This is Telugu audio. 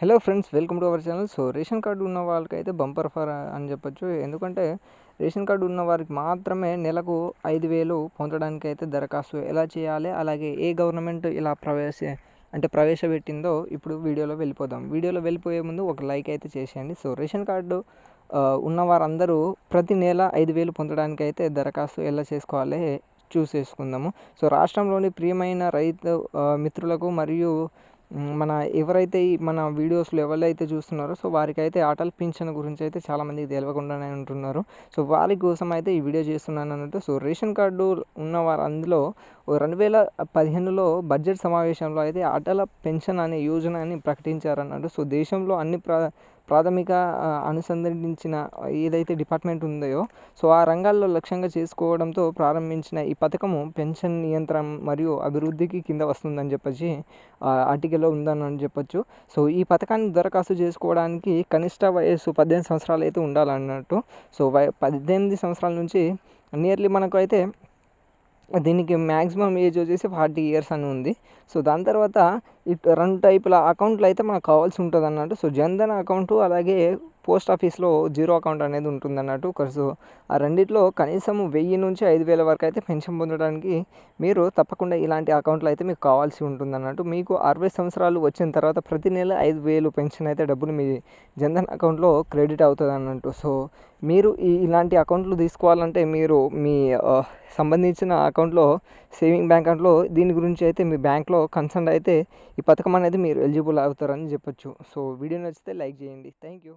Hello friends welcome to our channel so ration card ఉన్న వాళ్ళకైతే బంపర్ ఫర్ అని చెప్పొచ్చు. ఎందుకంటే రేషన్ కార్డు ఉన్న వారికి మాత్రమే నెలకు ఐదు వేలు పొందడానికి అయితే దరఖాస్తు ఎలా చేయాలి అలాగే ఏ గవర్నమెంట్ ఇలా ప్రవేశ అంటే ప్రవేశపెట్టిందో ఇప్పుడు వీడియోలో వెళ్ళిపోదాం. వీడియోలో వెళ్ళిపోయే ముందు ఒక లైక్ అయితే చేసేయండి. సో రేషన్ కార్డు ఉన్న వారందరూ ప్రతి నెల ఐదు వేలు పొందడానికి అయితే దరఖాస్తు ఎలా చేసుకోవాలి చూసేసుకుందాము. సో రాష్ట్రంలోని ప్రియమైన రైతు మిత్రులకు మరియు మన ఎవరైతే ఈ మన వీడియోస్లో ఎవరైతే చూస్తున్నారో సో వారికైతే అటల్ పింఛన్ గురించి అయితే చాలామందికి తెలియకుండానే ఉంటున్నారు. సో వారి కోసం అయితే ఈ వీడియో చేస్తున్నాను అన్నట్టు సో రేషన్ కార్డు ఉన్న వారు అందులో రెండు వేల పదిహేనులో బడ్జెట్ సమావేశంలో అయితే అటల పెన్షన్ అనే యోజన అని ప్రకటించారన్నట్టు సో దేశంలో అన్ని ప్రా ప్రాథమిక అనుసంధానించిన ఏదైతే డిపార్ట్మెంట్ ఉందో సో ఆ రంగాల్లో లక్ష్యంగా చేసుకోవడంతో ప్రారంభించిన ఈ పథకము పెన్షన్ నియంత్రణ మరియు అభివృద్ధికి కింద వస్తుందని చెప్పొచ్చి ఆర్టికల్లో ఉందని చెప్పొచ్చు. సో ఈ పథకాన్ని దరఖాస్తు చేసుకోవడానికి కనిష్ట వయస్సు పద్దెనిమిది సంవత్సరాలు అయితే ఉండాలన్నట్టు. సో వయ పద్దెనిమిది సంవత్సరాల నుంచి నియర్లీ మనకు అయితే దీనికి మ్యాక్సిమం ఏజ్ వచ్చేసి ఫార్టీ ఇయర్స్ అని ఉంది. సో దాని తర్వాత ఇట్ రెండు టైపుల అకౌంట్లు అయితే మనకు కావాల్సి ఉంటుంది అన్నట్టు సో జన్ధన్ అకౌంట్ అలాగే పోస్ట్ ఆఫీస్లో జీరో అకౌంట్ అనేది ఉంటుంది అన్నట్టు సో ఆ రెండిట్లో కనీసం వెయ్యి నుంచి ఐదు వేల వరకు అయితే పెన్షన్ పొందడానికి మీరు తప్పకుండా ఇలాంటి అకౌంట్లు అయితే మీకు కావాల్సి ఉంటుంది అన్నట్టు మీకు అరవై సంవత్సరాలు వచ్చిన తర్వాత ప్రతి నెల ఐదు వేలు పెన్షన్ అయితే డబ్బులు మీ జన్ధన్ అకౌంట్లో క్రెడిట్ అవుతుంది అన్నట్టు సో మీరు ఈ ఇలాంటి అకౌంట్లు తీసుకోవాలంటే మీరు మీ సంబంధించిన అకౌంట్లో సేవింగ్ బ్యాంక్ అకౌంట్లో దీని గురించి అయితే మీ బ్యాంక్లో కన్సర్న్ అయితే ఈ పథకం అనేది మీరు ఎలిజిబుల్ అవుతారని చెప్పొచ్చు. సో వీడియో నచ్చితే లైక్ చేయండి. Thank you.